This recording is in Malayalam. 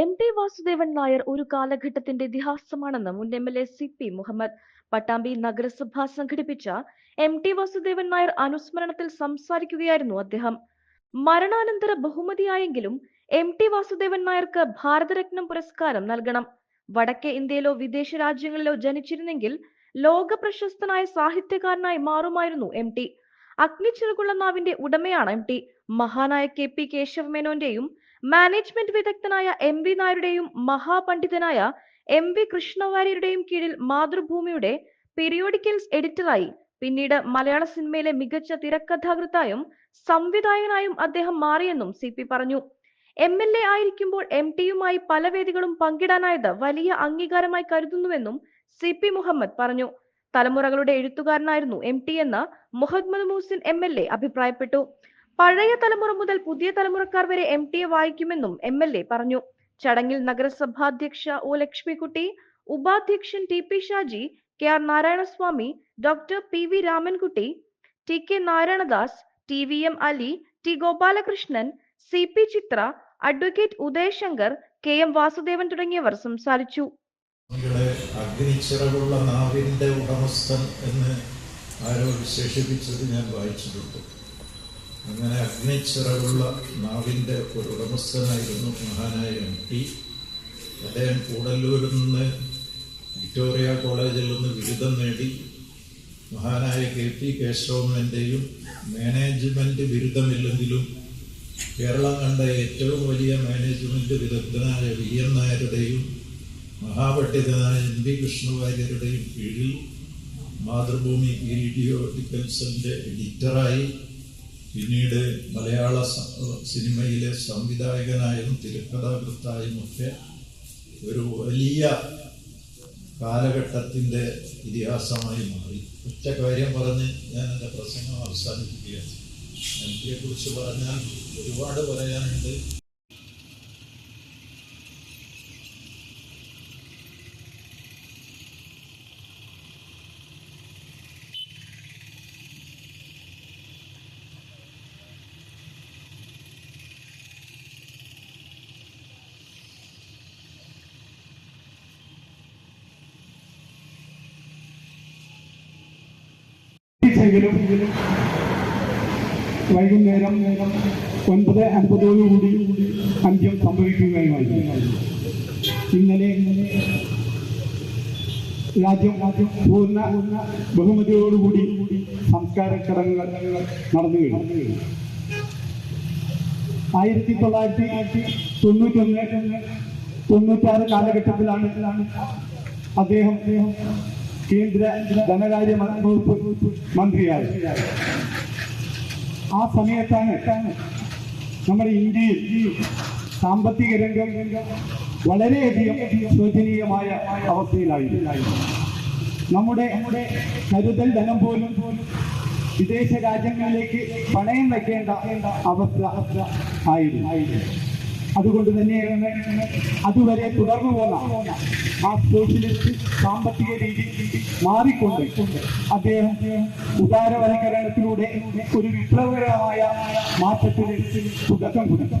എം ടി വാസുദേവൻ നായർ ഒരു കാലഘട്ടത്തിന്റെ ഇതിഹാസമാണെന്ന് മുൻ M L A C P Muhammad Pattambi നഗരസഭ സംഘടിപ്പിച്ച എം ടി വാസുദേവൻ നായർ അനുസ്മരണത്തിൽ സംസാരിക്കുകയായിരുന്നു അദ്ദേഹം. മരണാനന്തര ബഹുമതിയായെങ്കിലും എം ടി വാസുദേവൻ നായർക്ക് ഭാരതരത്നം പുരസ്കാരം നൽകണം. വടക്കേ ഇന്ത്യയിലോ വിദേശ രാജ്യങ്ങളിലോ ജനിച്ചിരുന്നെങ്കിൽ ലോക പ്രശസ്തനായ സാഹിത്യകാരനായി മാറുമായിരുന്നു എം ടി അഗ്നിച്ചിറകുള്ള നാവിന്റെ ഉടമയാണ് എം ടി മഹാനായ കെ പി കേശവമേനോന്റെയും മാനേജ്മെന്റ് വിദഗ്ധനായ എം വി നായരുടെയും മഹാപണ്ഡിതനായ എം വി കൃഷ്ണവാര്യരുടെയും കീഴിൽ മാതൃഭൂമിയുടെ പീരിയോഡിക്കൽസ് എഡിറ്ററായി പിന്നീട് മലയാള സിനിമയിലെ മികച്ച തിരക്കഥാകൃത്തായും സംവിധായകനായും അദ്ദേഹം മാറിയെന്നും സി പി പറഞ്ഞു. എം എൽ എ ആയിരിക്കുമ്പോൾ എം ടിയുമായി പല വേദികളും പങ്കിടാനായത് വലിയ അംഗീകാരമായി കരുതുന്നുവെന്നും സി പി മുഹമ്മദ് പറഞ്ഞു. തലമുറകളുടെ എഴുത്തുകാരനായിരുന്നു എം ടി എന്ന് Muhammad Muhsin M L A അഭിപ്രായപ്പെട്ടു. പഴയ തലമുറ മുതൽ പുതിയ തലമുറക്കാർ വരെ എം ടി എ വായിക്കുമെന്നും എം എൽ എ പറഞ്ഞു. ചടങ്ങിൽ നഗരസഭാധ്യക്ഷ ഒ ലക്ഷ്മിക്കുട്ടി ഉപാധ്യക്ഷൻ T P Shaji K R Narayanaswamy doctor P V Ramankutty T K Narayanadas T V M Ali T Gopalakrishnan C P Chithra advocate Udayashankar K M Vasudevan തുടങ്ങിയവർ സംസാരിച്ചു. ഉടമസ്ഥൻ എന്ന് ആരോ വിശേഷിപ്പിച്ചത് ഞാൻ വായിച്ചിട്ടുണ്ട്. അങ്ങനെ അഗ്നിച്ചിറകുള്ള നാവിന്റെ ഒരു ഉടമസ്ഥനായിരുന്നു മഹാനായ എം ടി. അദ്ദേഹം കൂടല്ലൂരിൽ നിന്ന് വിക്ടോറിയ കോളേജിൽ നിന്ന് ബിരുദം നേടി. മഹാനായ കെ പി കേശവമ്മന്റെയും മാനേജ്മെന്റ് ബിരുദമില്ലെങ്കിലും കേരളം കണ്ട ഏറ്റവും വലിയ മാനേജ്മെന്റ് വിദഗ്ധനായ വി എൻ നായരുടെയും മഹാപണ്ഡിതനായ എം പി കൃഷ്ണവാര്യരുടെയും കീഴിൽ മാതൃഭൂമി പീരിയോഡിക്കൽസിന്റെ എഡിറ്ററായി പിന്നീട് മലയാള സിനിമയിലെ സംവിധായകനായും തിരക്കഥാകൃത്തായും ഒക്കെ ഒരു വലിയ കാലഘട്ടത്തിന്റെ ഇതിഹാസമായി മാറി. ഒറ്റ കാര്യം പറഞ്ഞ് ഞാൻ എന്റെ പ്രസംഗം അവസാനിപ്പിക്കുകയാണ്. എം പിയെ കുറിച്ച് പറഞ്ഞാൽ ഒരുപാട് പറയാനുണ്ട്. വൈകുന്നേരം ഒൻപത് അൻപതോടുകൂടി അന്ത്യം സംഭവിക്കുകയുമായി. ഇന്നലെ രാജ്യം പൂർണ ബഹുമതിയോടുകൂടി സംസ്കാര ചടങ്ങുകൾ നടന്നു കഴിഞ്ഞു. ആയിരത്തി തൊള്ളായിരത്തി തൊണ്ണൂറ്റൊന്ന് തൊണ്ണൂറ്റാറ് കാലഘട്ടത്തിലാണ് അദ്ദേഹം കേന്ദ്ര ധനകാര്യ വകുപ്പ് മന്ത്രിയായി. ആ സമയത്താണ് നമ്മുടെ ഇന്ത്യയിൽ സാമ്പത്തിക രംഗം വളരെയധികം ശോചനീയമായ അവസ്ഥയിലായിരുന്നു. നമ്മുടെ കരുതൽ ധനം പോലും വിദേശ രാജ്യങ്ങളിലേക്ക് പണയം വയ്ക്കേണ്ട അവസ്ഥ ആയിരുന്നു. അതുകൊണ്ട് തന്നെയാണ് അതുവരെ തുടർന്നു പോന്ന ആ സോഷ്യലിസ്റ്റ് സാമ്പത്തിക രീതി മാറിക്കൊണ്ട് അദ്ദേഹം ഉദാരവൽക്കരണത്തിലൂടെ ഒരു വിപ്ലവകരമായ മാറ്റത്തിന് തുടക്കം കുറിച്ചു.